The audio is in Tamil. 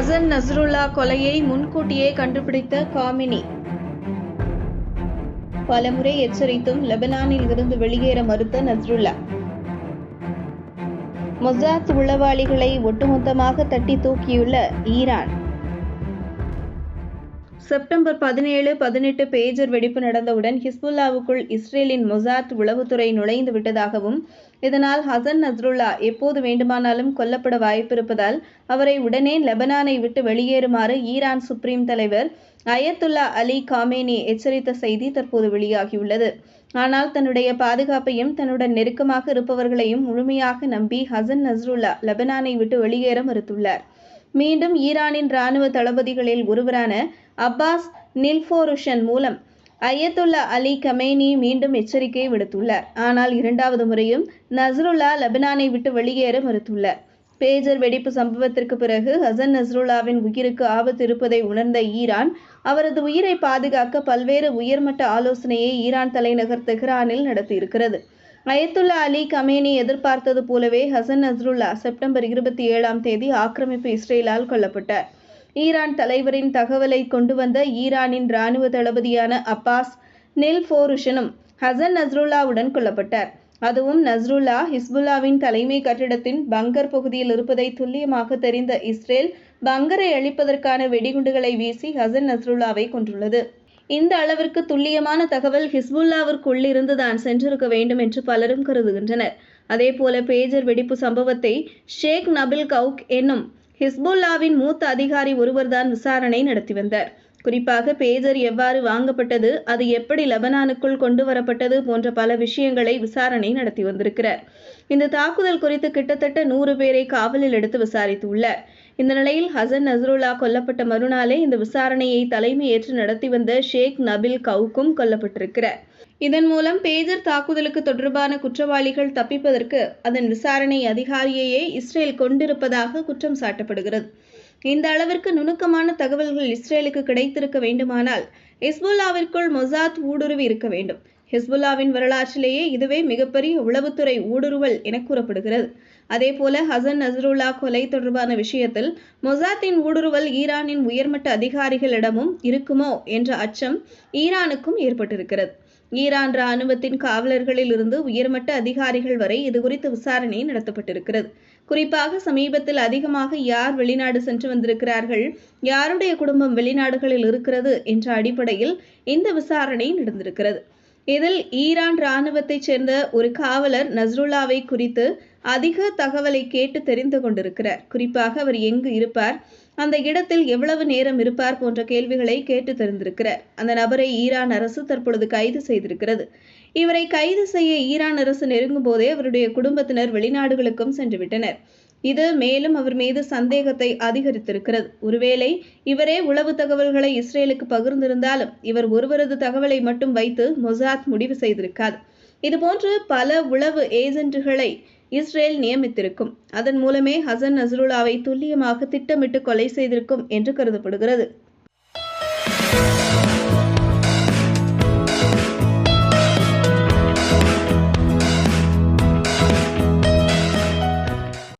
ஹசன் நஸ்ருல்லா கொலையை முன்கூட்டியே கண்டுபிடித்த காமினி. பலமுறை எச்சரித்தும் லெபனானில் இருந்து வெளியேற மறுத்த நஸ்ருல்லா. மொசாத் உளவாளிகளை ஒட்டுமொத்தமாக தட்டி தூக்கியுள்ள ஈரான். செப்டம்பர் பதினேழு பதினெட்டு பேஜர் வெடிப்பு நடந்தவுடன் ஹிஸ்புல்லாவுக்குள் இஸ்ரேலின் மொசாத் உளவுத்துறை நுழைந்து விட்டதாகவும் இதனால் ஹசன் நஸ்ருல்லா எப்போது வேண்டுமானாலும் கொல்லப்பட வாய்ப்பிருப்பதால் அவரை உடனே லெபனானை விட்டு வெளியேறுமாறு ஈரான் சுப்ரீம் தலைவர் அயத்துல்லா அலி காமேனி எச்சரித்த செய்தி தற்போது வெளியாகியுள்ளது. ஆனால் தன்னுடைய பாதுகாப்பையும் தன்னுடன் நெருக்கமாக இருப்பவர்களையும் முழுமையாக நம்பி ஹசன் நஸ்ருல்லா லெபனானை விட்டு வெளியேற மறுத்துள்ளார். மீண்டும் ஈரானின் இராணுவ தளபதிகளில் ஒருவரான அப்பாஸ் நில்ஃபோருஷன் மூலம் அயத்துல்லா அலி கமேனி மீண்டும் எச்சரிக்கை விடுத்துள்ளார். ஆனால் இரண்டாவது முறையும் நஸ்ருல்லா லெபனானை விட்டு வெளியேற மறுத்துள்ளார். பேஜர் வெடிப்பு சம்பவத்திற்கு பிறகு ஹசன் நஸ்ருல்லாவின் உயிருக்கு ஆபத்து இருப்பதை உணர்ந்த ஈரான் அவரது உயிரை பாதுகாக்க பல்வேறு உயர்மட்ட ஆலோசனையை ஈரான் தலைநகர் தெஹ்ரானில் நடத்தியிருக்கிறது. அயத்துல்லா அலி கமேனி எதிர்பார்த்தது போலவே ஹசன் நஸ்ருல்லா செப்டம்பர் இருபத்தி ஏழாம் தேதி ஆக்கிரமிப்பு இஸ்ரேலால் கொல்லப்பட்டார். ஈரான் தலைவரின் தகவலை கொண்டு வந்த ஈரானின் இராணுவ தளபதியான அப்பாஸ் நில் ஃபோருஷனும் ஹசன் நஸ்ருல்லாவுடன் கொல்லப்பட்டார். அதுவும் நஸ்ருல்லா ஹிஸ்புல்லாவின் தலைமை கட்டிடத்தின் பங்கர் பகுதியில் இருப்பதை துல்லியமாக தெரிந்த இஸ்ரேல் பங்கரை அழிப்பதற்கான வெடிகுண்டுகளை வீசி ஹசன் நஸ்ருல்லாவை கொன்றுள்ளது. இந்த அளவிற்கு துல்லியமான தகவல் ஹிஸ்புல்லாவிற்குள்ளிருந்து தான் சென்றிருக்க வேண்டும் என்று பலரும் கருதுகின்றனர். அதேபோல பேஜர் வெடிப்பு சம்பவத்தை ஷேக் நபில் கவுக் என்னும் ஹிஸ்புல்லாவின் மூத்த அதிகாரி ஒருவர்தான் விசாரணை நடத்தி வந்தார். குறிப்பாக பேஜர் எவ்வாறு வாங்கப்பட்டது அது எப்படி லெபனானுக்குள் கொண்டு வரப்பட்டது போன்ற பல விஷயங்களை விசாரணை நடத்தி வந்திருக்கிறார். இந்த தாக்குதல் குறித்து கிட்டத்தட்ட நூறு பேரை காவலில் எடுத்து விசாரித்துள்ளார். இந்த நிலையில் ஹசன் நசருல்லா கொல்லப்பட்ட மறுநாளே இந்த விசாரணையை தலைமை ஏற்று நடத்தி வந்த ஷேக் நபில் கவுக்கும் கொல்லப்பட்டிருக்கிறார். இதன் மூலம் பேஜர் தாக்குதலுக்கு தொடர்பான குற்றவாளிகள் தப்பிப்பதற்கு அதன் விசாரணை அதிகாரியையே இஸ்ரேல் கொண்டிருப்பதாக குற்றம் சாட்டப்படுகிறது. இந்த அளவிற்கு நுணுக்கமான தகவல்கள் இஸ்ரேலுக்கு கிடைத்திருக்க வேண்டுமானால் ஹிஸ்புல்லாவிற்குள் மொசாத் ஊடுருவி இருக்க வேண்டும். ஹிஸ்புல்லாவின் வரலாற்றிலேயே இதுவே மிகப்பெரிய உளவுத்துறை ஊடுருவல் என கூறப்படுகிறது. அதேபோல ஹசன் நசருல்லா கொலை தொடர்பான விஷயத்தில் மொசாத்தின் ஊடுருவல் ஈரானின் உயர்மட்ட அதிகாரிகளிடமும் இருக்குமோ என்ற அச்சம் ஈரானுக்கும் ஏற்பட்டிருக்கிறது. ஈரான் ராணுவத்தின் காவலர்களில் இருந்து உயர்மட்ட அதிகாரிகள் வரை இதுகுறித்து விசாரணை நடத்தப்பட்டிருக்கிறது. குறிப்பாக சமீபத்தில் அதிகமாக யார் வெளிநாடு சென்று வந்திருக்கிறார்கள் யாருடைய குடும்பம் வெளிநாடுகளில் இருக்கிறது என்ற அடிப்படையில் இந்த விசாரணை நடந்திருக்கிறது. இதில் ஈரான் இராணுவத்தைச் சேர்ந்த ஒரு காவலர் நஸ்ருல்லாவை குறித்து அதிக தகவலை கேட்டு தெரிந்து கொண்டிருக்கிறார். குறிப்பாக அவர் எங்கு இருப்பார் அந்த இடத்தில் எவ்வளவு நேரம் இருப்பார் போன்ற கேள்விகளை கேட்டு தெரிந்திருக்கிறார். அந்த நபரை ஈரான் அரசு தற்பொழுது கைது செய்திருக்கிறது. இவரை கைது செய்ய ஈரான் அரசு நெருங்கும் போதே அவருடைய குடும்பத்தினர் வெளிநாடுகளுக்கும் சென்றுவிட்டனர் இது மேலும் அவர் மீது சந்தேகத்தை அதிகரித்திருக்கிறது. ஒருவேளை இவரே உளவு தகவல்களை இஸ்ரேலுக்கு பகிர்ந்திருந்தாலும் இவர் ஒருவரது தகவலை மட்டும் வைத்து மொசாத் முடிவு செய்திருக்காது இதுபோன்று பல உளவு ஏஜென்ட்டுகளை இஸ்ரேல் நியமித்திருக்கும். அதன் மூலமே ஹசன் நஸ்ருல்லாவை துல்லியமாக திட்டமிட்டு கொலை செய்திருக்கும் என்று கருதப்படுகிறது.